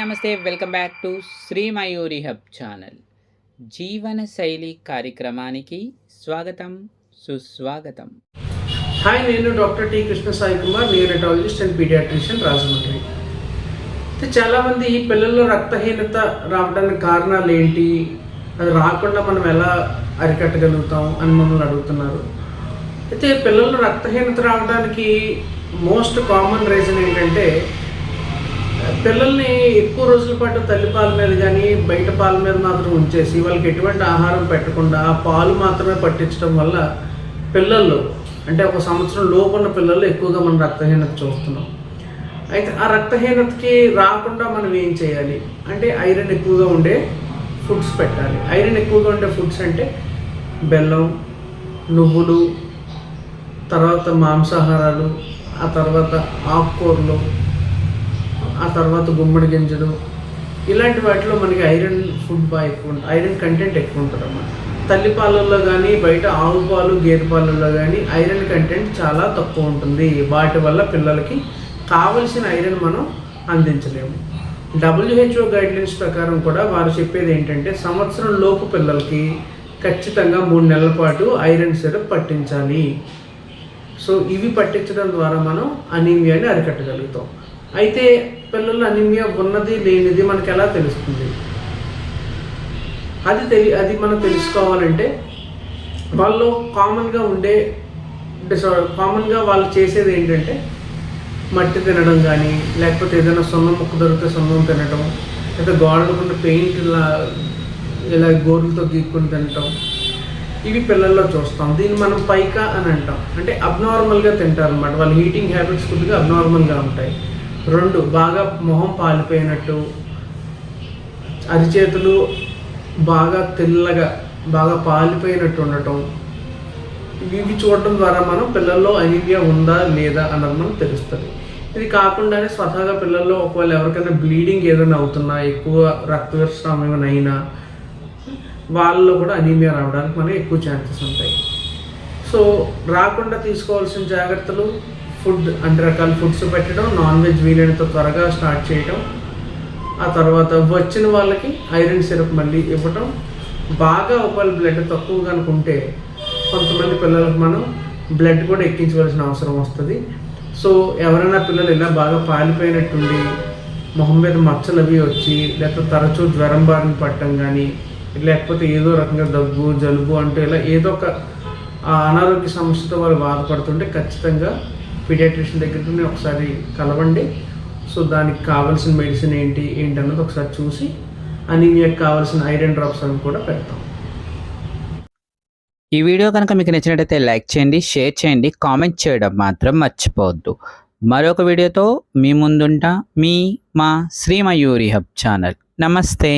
నమస్తే welcome back to Sri Mayuri hub channel. జీవన శైలి కార్యక్రమానికి స్వాగతం సుస్వాగతం. హాయ్ నేను doctor T Krishna Sai Kumar neurotologist and paediatrician Rajahmundry. అయితే చాలామంది ఈ పిల్లల్లో రక్తహీనత రావడానికి కారణాలు ఏంటి? అది రాకుండా మనం ఎలా అరికట్టగలుగుతాం అని మమ్మల్ని అడుగుతున్నారు. అయితే పిల్లల్లో రక్తహీనత రావడానికి మోస్ట్ కామన్ రీజన్ ఏంటంటే పిల్లల్ని ఎక్కువ రోజుల పాటు తల్లి పాల మీద కానీ బయట పాల మీద మాత్రం ఉంచేసి వాళ్ళకి ఎటువంటి ఆహారం పెట్టకుండా ఆ పాలు మాత్రమే పట్టించడం వల్ల పిల్లలు అంటే ఒక సంవత్సరం లోపు ఉన్న పిల్లలు ఎక్కువగా మనం రక్తహీనత చూస్తున్నాం. అయితే ఆ రక్తహీనతకి రాకుండా మనం ఏం చేయాలి? అంటే ఐరన్ ఎక్కువగా ఉండే ఫుడ్స్ పెట్టాలి. ఐరన్ ఎక్కువగా ఉండే ఫుడ్స్ అంటే బెల్లం నువ్వులు తర్వాత మాంసాహారాలు ఆ తర్వాత ఆకుకూరలు ఆ తర్వాత గుమ్మడి గింజలు ఇలాంటి వాటిలో మనకి ఐరన్ ఫుడ్ బాగా ఎక్కువ ఐరన్ కంటెంట్ ఎక్కువ ఉంటుంది అన్నమాట తల్లి పాలల్లో కానీ బయట ఆవు పాలు గేదె పాలల్లో కానీ ఐరన్ కంటెంట్ చాలా తక్కువ ఉంటుంది. వాటి వల్ల పిల్లలకి కావలసిన ఐరన్ మనం అందించలేము. డబ్ల్యూహెచ్ఓ గైడ్లైన్స్ ప్రకారం కూడా వారు చెప్పేది ఏంటంటే సంవత్సరం లోపు పిల్లలకి ఖచ్చితంగా మూడు నెలల పాటు ఐరన్ సిరప్ పట్టించాలి. సో ఇవి పట్టించడం ద్వారా మనం అనీమియాని అరికట్టగలుగుతాం. అయితే పిల్లలు అనిమియా ఉన్నది లేనిది మనకు ఎలా తెలుస్తుంది? అది తెలి అది మనం తెలుసుకోవాలంటే వాళ్ళు కామన్గా ఉండే డిసార్డర్ కామన్గా వాళ్ళు చేసేది ఏంటంటే మట్టి తినడం కానీ లేకపోతే ఏదైనా సొన్నం ముక్క దొరికితే సొన్నం తినడం లేదా గోడలకుండా పెయింట్ ఇలా ఇలా గోర్లతో గీక్కుని తినటం ఇవి పిల్లల్లో చూస్తాం. దీన్ని మనం పైకా అని అంటాం. అంటే అబ్నార్మల్గా తింటారు అనమాట వాళ్ళ హీటింగ్ హ్యాబిట్స్ కొద్దిగా అబ్నార్మల్గా ఉంటాయి. రెండు బాగా మొహం పాలిపోయినట్టు. అరిచేతులు బాగా తెల్లగా బాగా పాలిపోయినట్టు ఉండటం. ఇవి చూడటం ద్వారా మనం పిల్లల్లో అనీమియా ఉందా లేదా అన్నది మనకు తెలుస్తుంది. ఇది కాకుండానే స్వతహాగా పిల్లల్లో ఒకవేళ ఎవరికైనా బ్లీడింగ్ ఏదైనా అవుతున్నా ఎక్కువ రక్తస్రావం ఏమైనా అయినా వాళ్ళలో కూడా అనీమియా రావడానికి మనకి ఎక్కువ ఛాన్సెస్ ఉంటాయి. సో రాకుండా తీసుకోవాల్సిన జాగ్రత్తలు ఫుడ్ అన్ని రకాల ఫుడ్స్ పెట్టడం నాన్ వెజ్ వీలైనంత త్వరగా స్టార్ట్ చేయడం ఆ తర్వాత వచ్చిన వాళ్ళకి ఐరన్ సిరప్ మళ్ళీ ఇవ్వటం. బాగా ఒకవేళ బ్లడ్ తక్కువ అనుకుంటే కొంతమంది పిల్లలకు మనం బ్లడ్ కూడా ఎక్కించవలసిన అవసరం వస్తుంది. సో ఎవరైనా పిల్లలు ఇలా బాగా పాలిపోయినట్టుండి మొహం మీద మచ్చలు అవి వచ్చి లేకపోతే తరచూ జ్వరం బారిన పట్టడం కానీ లేకపోతే ఏదో రకంగా దగ్గు జలుబు అంటే ఇలా ఏదో ఒక అనారోగ్య సమస్యతో వాళ్ళు బాధపడుతుంటే ఖచ్చితంగా పీడియాట్రిషియన్ దగ్గరికి ఒకసారి కలవండి. సో దానికి కావాల్సిన మెడిసిన్ ఏంటి ఏంటి అన్నది ఒకసారి చూసి అనీమియాకి కావాల్సిన ఐరన్ డ్రాప్స్ అని కూడా పెడతాం. ఈ వీడియో కనుక మీకు నచ్చినట్టయితే లైక్ చేయండి షేర్ చేయండి కామెంట్ చేయడం మాత్రం మర్చిపోవద్దు. మరొక వీడియోతో మీ ముందుంటా మీ మా శ్రీ మయూరి హబ్ ఛానల్. నమస్తే.